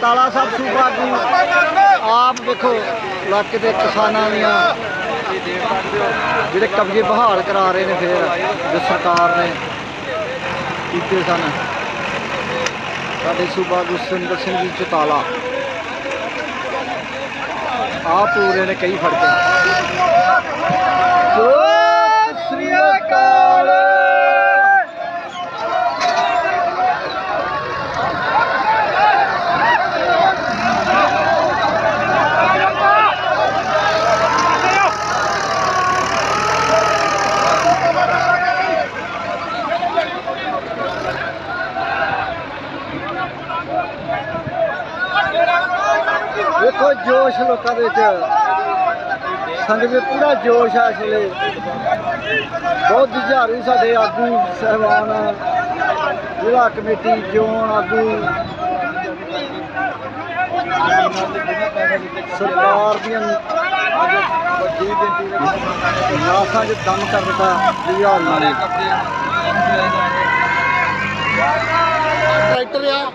ਤਾਲਾ ਸਾਹਿਬ ਸੂਬਾ ਦੀ ਆਪ ਵੇਖੋ ਇਲਾਕੇ ਦੇ ਕਿਸਾਨਾਂ ਦੀਆਂ ਜਿਹੜੇ ਕਬਜ਼ੇ ਬਹਾਲ ਕਰਾ ਰਹੇ ਨੇ ਫਿਰ, ਜੋ ਸਰਕਾਰ ਨੇ ਕੀਤੇ ਸਨ। ਸਾਡੇ ਸੂਬਾ ਗੁਰਸਿੰਦਰ ਸਿੰਘ ਜੀ ਚਤਾਲਾ ਆਪ ਪੂਰੇ ਨੇ ਕਈ ਫੜ ਕੇ। ਵੇਖੋ ਜੋਸ਼ ਲੋਕਾਂ ਦੇ ਵਿੱਚ। ਸੰਗਤ ਦੇ ਪੂਰਾ ਜੋਸ਼ ਆ ਇਸ ਵੇਲੇ। ਬਹੁਤ ਜੁਝਾਰੂ ਸਾਡੇ ਆਗੂ, ਸਹਿਬਾਨ, ਜ਼ਿਲ੍ਹਾ ਕਮੇਟੀ ਜੋਨ ਆਗੂ। ਸਰਕਾਰ ਦੀਆਂ ਅੱਜ ਵੱਡੀ ਗਿਣਤੀ ਵਿੱਚ ਨਾਸਾਂ 'ਚ ਦਮ ਕਰ ਦਿੱਤਾ ਜੁਝਾਰੂਆਂ ਨੇ। ਟਰੈਕਟਰ ਆ,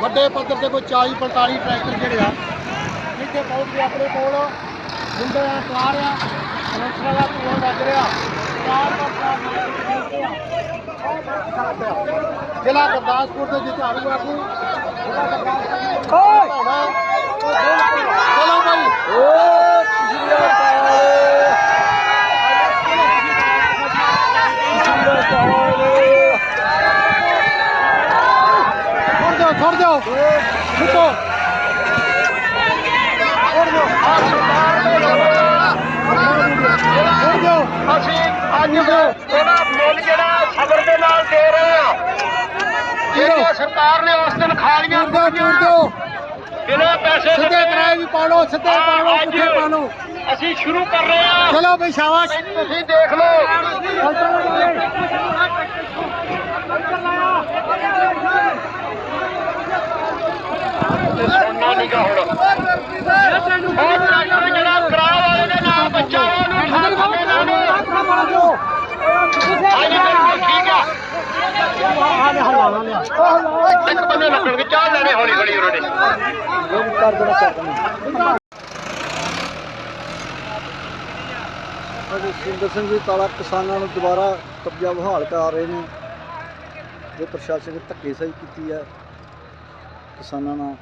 ਵੱਡੇ ਪੱਧਰ ਤੇ ਕੋਈ 40 45 ਟਰੈਕਟਰ ਜਿਹੜੇ ਆ ਇੱਥੇ ਪਹੁੰਚ ਗਏ ਆਪਣੇ ਕੋਲ। ਮੁੰਡੇ ਆ ਕਾਰ ਆ। ਕਨੈਕਟਰ ਦਾ ਧੂਆਂ ਲੱਗ ਰਿਹਾ। ਕਾਰ ਦਾ ਕਾਰ ਜ਼ਿਲ੍ਹਾ ਗੁਰਦਾਸਪੁਰ ਦੇ ਜਿਤਾਰੂ ਆਗੂ ਜ਼ਿਲ੍ਹਾ ਗੁਰਦਾਸਪੁਰ ਚਲੋ ਭਾਈ ਓ ਛੋੜ ਦਿਓ ਛੋੜ ਦਿਓ। ਛੁੱਟੋ ਛੋੜ ਦਿਓ ਅਸੀਂ ਅੱਜ ਉਹਦਾ ਮੁੱਲ ਜਿਹੜਾ ਸਬਰ ਦੇ ਨਾਲ ਦੇ ਰਹੇ ਆ ਜਿਹੜੀਆਂ ਸਰਕਾਰ ਨੇ ਉਸ ਦਿਨ ਖਾਲੀਆਂ ਬਿਨਾਂ ਪੈਸੇ ਸਿੱਧੇ ਦਿੱਤੇ ਕਿਰਾਏ ਵੀ ਪਾ ਲਓ ਸਿੱਧੇ ਪਾ ਲਓ ਪੁੱਠੇ ਪਾ ਲਓ। ਅਸੀਂ ਸ਼ੁਰੂ ਕਰ ਰਹੇ ਆ ਚਲੋ ਬਈ ਸ਼ਾਬਾਸ਼। ਤੁਸੀਂ ਦੇਖ ਲਓ। ਸੁਣਨਾ ਨਹੀਂਗਾ ਹੁਣ ਉਹ ਟਰੈਕਟਰ ਜਿਹੜਾ ਕਿਰਾਏ ਵਾਲੇ ਦੇ ਨਾਲ ਬੱਚਾ ਉਹਨੂੰ ਠਾਕ ਖਵੇ ਨਾ ਨੂੰ ਹਾਂਜੀ ਬਿਲਕੁਲ ਠੀਕ ਆ ਇੱਕ ਬੰਦੇ ਲੱਗਣਗੇ ਚਾਹ ਲੈਣੇ ਹੌਲੀ ਹੌਲੀ ਉਹਨਾਂ ਨੇ। ਕਰ ਦੇਣਾ ਚੱਕਣਾ ਸਿੰਦਰ ਸਿੰਘ ਜੀ ਤਾਲਾ ਕਿਸਾਨਾਂ ਨੂੰ ਦੁਬਾਰਾ ਕਬਜ਼ਾ ਬਹਾਲ ਕਰ ਰਹੇ ਨੇ। ਜੋ ਪ੍ਰਸ਼ਾਸਨ ਨੇ ਧੱਕੇ ਸਹੀ ਕੀਤੀ ਹੈ, ਕਿਸਾਨਾਂ ਨਾਲ।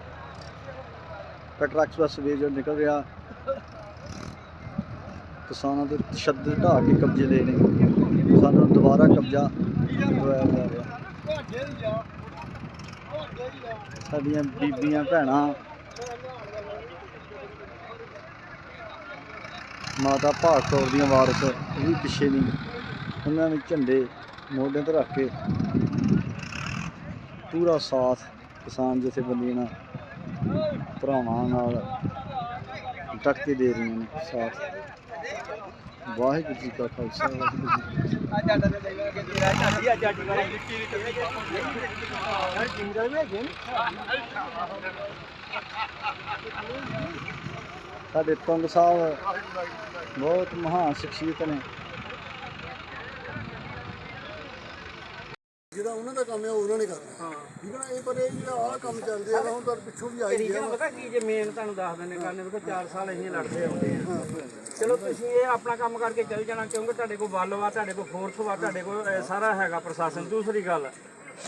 ਕਟਰਾ ਐਕਸਪ੍ਰੈਸ ਵੇ ਜੋ ਨਿਕਲ ਰਿਹਾ, ਕਿਸਾਨਾਂ ਦੇ ਤਸ਼ੱਦਦ ਢਾਹ ਕੇ ਕਬਜ਼ੇ ਲਏ ਨੇ। ਕਿਸਾਨਾਂ ਨੂੰ ਦੁਬਾਰਾ ਕਬਜ਼ਾ ਦਿਵਾਇਆ ਜਾ ਰਿਹਾ। ਸਾਡੀਆਂ ਬੀਬੀਆਂ, ਭੈਣਾਂ। ਮਾਤਾ ਭਾਗ ਕੌਰ ਦੀਆਂ ਵਾਰਸ ਉਹ ਵੀ ਪਿੱਛੇ ਨਹੀਂ। ਉਹਨਾਂ ਨੇ ਝੰਡੇ ਮੋਢੇ ਤੇ ਰੱਖ ਕੇ ਪੂਰਾ ਸਾਥ ਕਿਸਾਨ ਜਥੇਬੰਦੀਆਂ ਨਾਲ, ਭਰਾਵਾਂ ਨਾਲ ਡਟ ਕੇ ਦੇ ਰਹੀਆਂ ਨੇ ਸਾਥ। ਵਾਹਿਗੁਰੂ ਜੀ ਕਾ ਖਾਲਸਾ ਵਾਹਿਗੁਰੂ ਜੀ ਕੀ ਫਤਿਹ। ਸਾਡੇ ਤੁੰਗ ਸਾਹਿਬ ਬਹੁਤ ਮਹਾਨ ਸ਼ਖਸੀਅਤ ਨੇ। ਜਿਹੜਾ ਉਹਨਾਂ ਦਾ ਕੰਮ ਹੈ ਉਹ ਉਹਨਾਂ ਨੇ ਕਰਨਾ ਹਾਂ। ਠੀਕ ਹੈ ਨਾ? ਇਹ ਪਰ ਇਹ ਜਿਹੜਾ ਆਹ ਕੰਮ ਚੱਲਦੇ ਆ ਹੁਣ ਤਾਂ ਪਿੱਛੋਂ ਵੀ ਆਈ ਗਿਆ ਪਤਾ ਕੀ ਜੇ ਮੇਨ ਤੁਹਾਨੂੰ ਦੱਸ ਦਿੰਦੇ ਕਰਨੇ ਵੇਖੋ 4 ਸਾਲ ਅਸੀਂ ਲੜਦੇ ਆਉਂਦੇ ਆ ਚਲੋ ਤੁਸੀਂ ਇਹ ਆਪਣਾ ਕੰਮ ਕਰਕੇ ਚੱਲ ਜਾਣਾ ਕਿਉਂਕਿ ਤੁਹਾਡੇ ਕੋਲ ਵੱਲ ਵਾ ਤੁਹਾਡੇ ਕੋਲ ਫੋਰਸ ਵਾ ਤੁਹਾਡੇ ਕੋਲ ਅਹ, ਸਾਰਾ ਹੈਗਾ ਪ੍ਰਸ਼ਾਸਨ। ਦੂਸਰੀ ਗੱਲ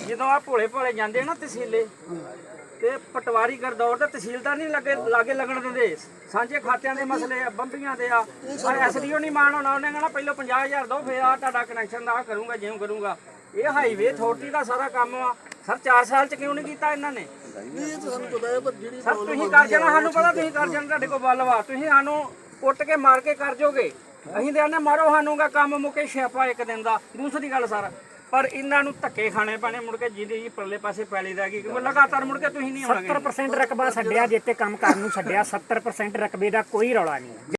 ਜਦੋਂ ਆ ਭੋਲੇ ਭੋਲੇ ਜਾਂਦੇ ਆ ਨਾ ਤਹਿਸੀਲੇ ਤੇ ਪਟਵਾਰੀ ਗਰਦੌਰ ਤੇ ਤਹਿਸੀਲਦਾਰ ਨਹੀਂ ਲੱਗੇ ਲਾਗੇ ਲੱਗਣ ਦਿੰਦੇ। ਸਾਂਝੇ ਖਾਤਿਆਂ ਦੇ ਮਸਲੇ ਆ ਬੰਬੀਆਂ ਦੇ ਆ। ਐਸਡੀਓ ਨਹੀਂ ਮਾਣ ਹੋਣਾ ਉਹਨੇ ਕਹਣਾ ਪਹਿਲਾਂ 50000 ਦਿਓ ਫਿਰ ਆ ਤੁਹਾਡਾ ਕਨੈਕਸ਼ਨ ਦਾ ਆਹ ਕਰੂੰਗਾ ਜਿਉਂ ਕਰੂੰਗਾ। ਇਹ ਹਾਈਵੇ ਅਥਾਰਟੀ ਦਾ ਸਾਰਾ ਕੰਮ ਆ। ਸਰ 4 ਸਾਲ ਚ ਕਿਉਂ ਨਹੀਂ ਕੀਤਾ ਇਹਨਾਂ ਨੇ? ਇਹ ਤਾਂ ਸਾਨੂੰ ਪਤਾ ਹੈ ਪਰ ਜਿਹੜੀ ਸਰ ਤੁਸੀਂ ਕਰ ਜਾਣਾ ਸਾਨੂੰ ਪਤਾ ਤੁਸੀਂ ਕਰ ਜਾਣਾ ਤੁਹਾਡੇ ਕੋਲ ਬੱਲ ਵਾ ਤੁਸੀਂ ਸਾਨੂੰ ਕੁੱਟ ਕੇ ਮਾਰ ਕੇ ਕਰ ਜੋਗੇ ਅਸੀਂ ਤੇ ਆਨੇ ਮਾਰੋ ਸਾਨੂੰਗਾ ਕੰਮ ਮੁੱਕੇ ਛਾਪਾ ਇੱਕ ਦਿਨ ਦਾ। ਦੂਸਰੀ ਗੱਲ ਸਰ ਪਰ ਇਹਨਾਂ ਨੂੰ ਧੱਕੇ ਖਾਣੇ ਪੈਣੇ ਮੁੜ ਕੇ ਜਿਹਦੀ ਪਰਲੇ ਪਾਸੇ ਪੈਲੀ ਰਹਿ ਗਈ ਕਿਉਂਕਿ ਲਗਾਤਾਰ ਮੁੜ ਕੇ ਤੁਸੀਂ ਨਹੀਂ ਆਉਣਗੇ 70% ਰਕਬਾ ਛੱਡਿਆ ਜਿੱਤੇ ਕੰਮ ਕਰਨ ਨੂੰ ਛੱਡਿਆ 70% ਰਕਬੇ ਦਾ ਕੋਈ ਰੌਲਾ ਨਹੀਂ।